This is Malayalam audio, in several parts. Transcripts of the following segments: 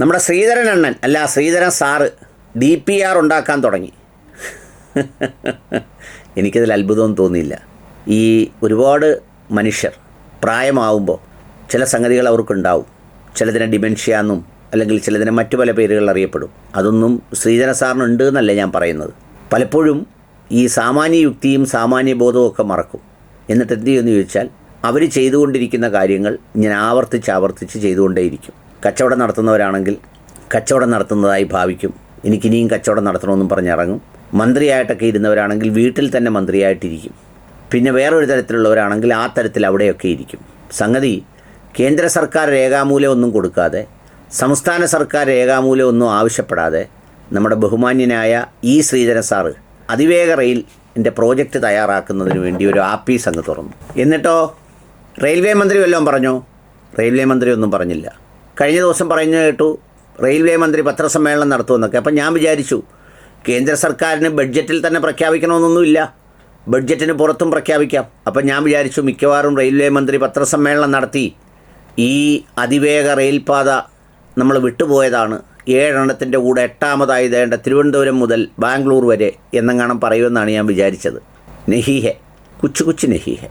നമ്മുടെ ശ്രീധരൻ അണ്ണൻ അല്ല Sreedharan sir D P R ഉണ്ടാക്കാൻ തുടങ്ങി. എനിക്കതിൽ അത്ഭുതമൊന്നും തോന്നിയില്ല. ഈ ഒരുപാട് മനുഷ്യർ പ്രായമാവുമ്പോൾ ചില സംഗതികൾ അവർക്കുണ്ടാവും. ചിലതിനെ ഡിമെൻഷ്യ എന്നും അല്ലെങ്കിൽ ചിലതിനെ മറ്റു പല പേരുകൾ അറിയപ്പെടും. അതൊന്നും ശ്രീധര സാറിനുണ്ട് എന്നല്ല ഞാൻ പറയുന്നത്. പലപ്പോഴും ഈ സാമാന്യ യുക്തിയും സാമാന്യ ബോധവും ഒക്കെ മറക്കും. എന്നിട്ട് എന്ത് ചെയ്യുമെന്ന് ചോദിച്ചാൽ അവർ ചെയ്തുകൊണ്ടിരിക്കുന്ന കാര്യങ്ങൾ ഞാൻ ആവർത്തിച്ച് ആവർത്തിച്ച് ചെയ്തുകൊണ്ടേയിരിക്കും. കച്ചവടം നടത്തുന്നവരാണെങ്കിൽ കച്ചവടം നടത്തുന്നതായി ഭാവിക്കും. എനിക്കിനിയും കച്ചവടം നടത്തണമെന്നും പറഞ്ഞിറങ്ങും. മന്ത്രിയായിട്ടൊക്കെ ഇരുന്നവരാണെങ്കിൽ വീട്ടിൽ തന്നെ മന്ത്രിയായിട്ടിരിക്കും. പിന്നെ വേറൊരു തരത്തിലുള്ളവരാണെങ്കിൽ ആ തരത്തിൽ അവിടെയൊക്കെ ഇരിക്കും. സംഗതി കേന്ദ്ര സർക്കാർ രേഖാമൂലം ഒന്നും കൊടുക്കാതെ സംസ്ഥാന സർക്കാർ രേഖാമൂലം ഒന്നും ആവശ്യപ്പെടാതെ നമ്മുടെ ബഹുമാന്യനായ ഇ ശ്രീധരൻ സാറ് അതിവേഗ റെയിൽ എന്റെ പ്രോജക്റ്റ് തയ്യാറാക്കുന്നതിന് വേണ്ടി ഒരു ആപ്പീസ് അങ്ങ് തുറന്നു. എന്നിട്ടോ? റെയിൽവേ മന്ത്രി വല്ലതും പറഞ്ഞോ? റെയിൽവേ മന്ത്രി ഒന്നും പറഞ്ഞില്ല. കഴിഞ്ഞ ദിവസം പറഞ്ഞു കേട്ടു റെയിൽവേ മന്ത്രി പത്രസമ്മേളനം നടത്തുമെന്നൊക്കെ. അപ്പം ഞാൻ വിചാരിച്ചു കേന്ദ്ര സർക്കാരിന് ബഡ്ജറ്റിൽ തന്നെ പ്രഖ്യാപിക്കണമെന്നൊന്നുമില്ല ബഡ്ജറ്റിന് പുറത്തും പ്രഖ്യാപിക്കാം. അപ്പം ഞാൻ വിചാരിച്ചു മിക്കവാറും റെയിൽവേ മന്ത്രി പത്രസമ്മേളനം നടത്തി ഈ അതിവേഗ റെയിൽപാത നമ്മൾ വിട്ടുപോയതാണ്. ഏഴെണ്ണത്തിന്റെ കൂടെ എട്ടാമതായി വേണ്ട തിരുവനന്തപുരം മുതൽ ബാംഗ്ലൂർ വരെ എന്നെങ്ങാണം പറയുമെന്നാണ് ഞാൻ വിചാരിച്ചത്. നെഹിഹെ കുച്ചു കുച്ചു നെഹിഹെ.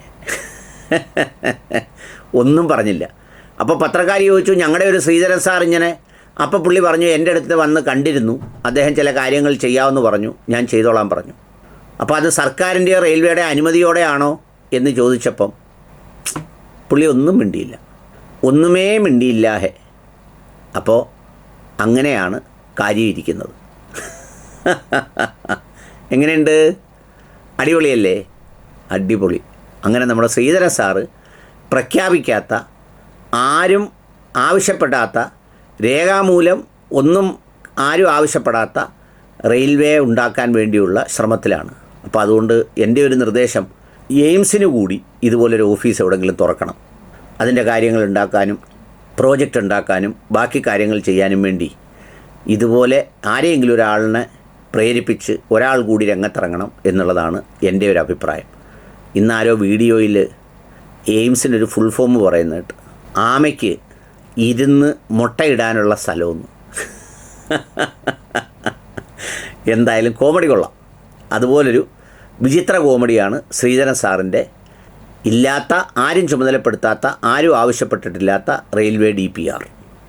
ഒന്നും പറഞ്ഞില്ല. അപ്പോൾ പത്രക്കാർ ചോദിച്ചു ഞങ്ങളുടെ ഒരു ശ്രീധരൻ സാർ ഇങ്ങനെ. അപ്പോൾ പുള്ളി പറഞ്ഞു എന്റെ അടുത്ത് വന്ന് കണ്ടിരുന്നു. അദ്ദേഹം ചില കാര്യങ്ങൾ ചെയ്യാമെന്ന് പറഞ്ഞു. ഞാൻ ചെയ്തോളാൻ പറഞ്ഞു. അപ്പോൾ അത് സർക്കാരിന്റെയോ റെയിൽവേയുടെ അനുമതിയോടെയാണോ എന്ന് ചോദിച്ചപ്പം പുള്ളി ഒന്നും മിണ്ടിയില്ല. ഒന്നുമേ മിണ്ടിയില്ല ഹേ അപ്പോൾ അങ്ങനെയാണ് കാര്യം ഇരിക്കുന്നത്. എങ്ങനെയുണ്ട്? അടിപൊളിയല്ലേ? അടിപൊളി. അങ്ങനെ നമ്മുടെ ശ്രീധരൻ സാറ് പ്രഖ്യാപിക്കാത്ത ആരും ആവശ്യപ്പെടാത്ത രേഖാമൂലം ഒന്നും ആരും ആവശ്യപ്പെടാത്ത റെയിൽവേ ഉണ്ടാക്കാൻ വേണ്ടിയുള്ള ശ്രമത്തിലാണ്. അപ്പോൾ അതുകൊണ്ട് എന്റെ ഒരു നിർദ്ദേശം എയിംസിന് കൂടി ഇതുപോലൊരു ഓഫീസ് എവിടെയെങ്കിലും തുറക്കണം. അതിന്റെ കാര്യങ്ങൾ ഉണ്ടാക്കാനും പ്രോജക്റ്റ് ഉണ്ടാക്കാനും ബാക്കി കാര്യങ്ങൾ ചെയ്യാനും വേണ്ടി ഇതുപോലെ ആരെയെങ്കിലും ഒരാളിനെ പ്രേരിപ്പിച്ച് ഒരാൾ കൂടി രംഗത്തിറങ്ങണം എന്നുള്ളതാണ് എന്റെ ഒരു അഭിപ്രായം. ഇന്നാരോ വീഡിയോയിൽ എയിംസിനൊരു ഫുൾ ഫോം പറയുന്നത് കേട്ട് ആമയ്ക്ക് ഇരുന്ന് മുട്ടയിടാനുള്ള സ്ഥലമൊന്നും. എന്തായാലും കോമഡി കൊള്ളാം. അതുപോലൊരു വിചിത്ര കോമഡിയാണ് ശ്രീധരൻ സാറിന്റെ ഇല്ലാത്ത ആരും ചുമതലപ്പെടുത്താത്ത ആരും ആവശ്യപ്പെട്ടിട്ടില്ലാത്ത റെയിൽവേ ഡി പി ആർ.